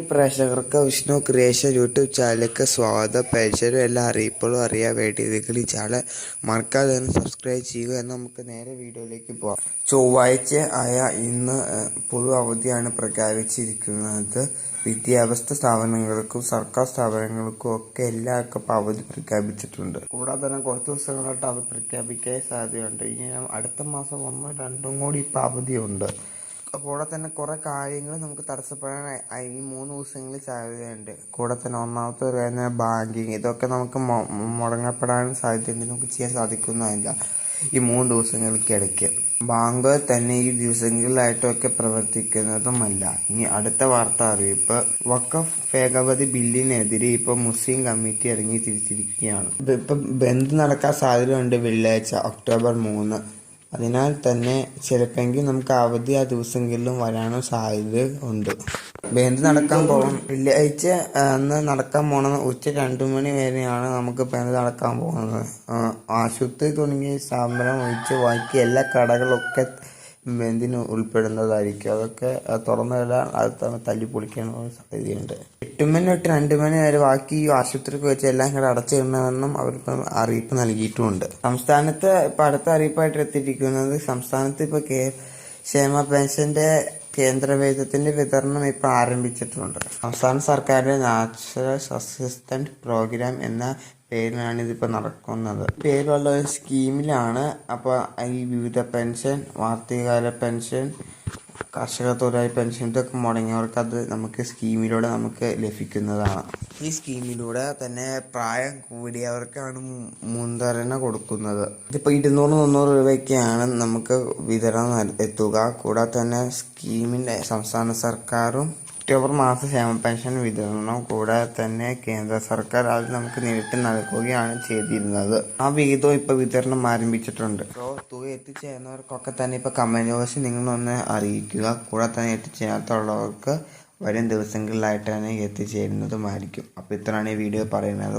ഈ പ്രേക്ഷകർക്ക് Vishnu creation YouTube ചാനലിലേക്ക് സ്വാഗതം. പരിചയം എല്ലാ അറിയിപ്പുകളും അറിയാൻ വേണ്ടി നിങ്ങൾ ഈ ചാനൽ മറക്കാതെ തന്നെ സബ്സ്ക്രൈബ് ചെയ്യുക എന്ന് നമുക്ക് നേരെ വീഡിയോയിലേക്ക് പോകാം. ചൊവ്വാഴ്ച ആയ ഇന്ന് പൊതു അവധിയാണ് പ്രഖ്യാപിച്ചിരിക്കുന്നത്. വിദ്യാഭ്യാസ സ്ഥാപനങ്ങൾക്കും സർക്കാർ സ്ഥാപനങ്ങൾക്കും ഒക്കെ എല്ലാവർക്കും ഇപ്പം അവധി പ്രഖ്യാപിച്ചിട്ടുണ്ട്. കൂടാതെ തന്നെ കുറച്ച് ദിവസങ്ങളായിട്ട് അത് പ്രഖ്യാപിക്കാൻ സാധ്യതയുണ്ട്. ഇനി അടുത്ത മാസം ഒന്നോ രണ്ടും കൂടി ഇപ്പം അവധിയുണ്ട്. കൂടെ തന്നെ കുറേ കാര്യങ്ങൾ നമുക്ക് തടസ്സപ്പെടാൻ ഈ മൂന്ന് ദിവസങ്ങളിൽ സാധ്യതയുണ്ട്. കൂടെ തന്നെ ഒന്നാമത്തെ ഒരു കാര്യം ബാങ്കിങ്. ഇതൊക്കെ നമുക്ക് മുടങ്ങപ്പെടാനും സാധ്യതയുണ്ട് നമുക്ക് ചെയ്യാൻ സാധിക്കുന്നതല്ല ഈ മൂന്ന് ദിവസങ്ങൾക്കിടയ്ക്ക് ബാങ്ക് തന്നെ ഈ ദിവസങ്ങളിലായിട്ടൊക്കെ പ്രവർത്തിക്കുന്നതുമല്ല. ഇനി അടുത്ത വാർത്ത അറിയിപ്പ്. വഖഫ് ഭേദഗതി ബില്ലിനെതിരെ ഇപ്പൊ മുസ്ലിം കമ്മിറ്റി ഇറങ്ങി തിരിച്ചിരിക്കുകയാണ്. ഇപ്പൊ ബന്ദ് നടക്കാൻ സാധ്യതയുണ്ട് വെള്ളിയാഴ്ച ഒക്ടോബർ മൂന്ന്. അതിനാൽ തന്നെ ചിലപ്പെങ്കിൽ നമുക്ക് അവധി ആ ദിവസങ്ങളിലും വരാനോ സാധ്യത ഉണ്ട്. ബേന്ത് നടക്കാൻ പോകണം വെള്ളിയാഴ്ച അന്ന് നടക്കാൻ പോണത് ഉച്ച രണ്ടു മണി വരെയാണ് നമുക്ക് ബേന്ത് നടക്കാൻ പോകുന്നത് ആശുപത്രി തുടങ്ങിയ സ്ഥാപനം ഒഴിച്ച് ബാക്കി എല്ലാ കടകളൊക്കെ ബന്ദിന് ഉൾപ്പെടുന്നതായിരിക്കും. അതൊക്കെ തുറന്നിടാൻ അത് തന്നെ തല്ലി പൊളിക്കാനുള്ള സാധ്യതയുണ്ട്. എട്ട് മണി തൊട്ട് രണ്ട് മണി വരെ ബാക്കി ആശുപത്രിക്ക് വെച്ച് എല്ലാം കൂടെ അടച്ചിടണമെന്നും അവരിപ്പം അറിയിപ്പ് നൽകിയിട്ടുമുണ്ട്. സംസ്ഥാനത്ത് ഇപ്പൊ അടുത്ത അറിയിപ്പായിട്ട് എത്തിയിരിക്കുന്നത് സംസ്ഥാനത്ത് ഇപ്പൊ കെ ക്ഷേമ പെൻഷന്റെ കേന്ദ്രവേതത്തിന്റെ വിതരണം ഇപ്പൊ ആരംഭിച്ചിട്ടുണ്ട്. സംസ്ഥാന സർക്കാരിന്റെ നാച്ചുറൽ അസിസ്റ്റന്റ് പ്രോഗ്രാം എന്ന പേരിലാണ് ഇതിപ്പോൾ നടക്കുന്നത്. പേരുള്ള ഒരു സ്കീമിലാണ് അപ്പോൾ ഈ വിവിധ പെൻഷൻ വാർത്തകാല പെൻഷൻ കർഷക തൊഴിലാളി പെൻഷൻ ഇതൊക്കെ മുടങ്ങിയവർക്ക് അത് നമുക്ക് സ്കീമിലൂടെ നമുക്ക് ലഭിക്കുന്നതാണ്. ഈ സ്കീമിലൂടെ തന്നെ പ്രായം കൂടിയവർക്കാണ് മുൻഗണന കൊടുക്കുന്നത്. ഇതിപ്പോൾ ഇരുന്നൂറ് മുന്നൂറ് രൂപയ്ക്കാണ് നമുക്ക് വിതരണം എത്തുക. കൂടാതെ തന്നെ സ്കീമിന്റെ സംസ്ഥാന സർക്കാരും ഒക്ടോബർ മാസ ക്ഷേമ പെൻഷൻ വിതരണം കൂടാതെ തന്നെ കേന്ദ്ര സർക്കാർ അത് നമുക്ക് നേരിട്ട് നൽകുകയാണ് ചെയ്തിരുന്നത്. ആ വിഹിതവും ഇപ്പൊ വിതരണം ആരംഭിച്ചിട്ടുണ്ട്. സോ തുക എത്തിച്ചേരുന്നവർക്കൊക്കെ തന്നെ ഇപ്പൊ കമന്റ് ബോക്സിൽ നിങ്ങളൊന്ന് അറിയിക്കുക. കൂടാതെ തന്നെ എത്തിച്ചേരാത്തുള്ളവർക്ക് വരും ദിവസങ്ങളിലായിട്ട് തന്നെ എത്തിച്ചേരുന്നതുമായിരിക്കും. അപ്പൊ ഇത്രയാണ് ഈ വീഡിയോ പറയുന്നത്.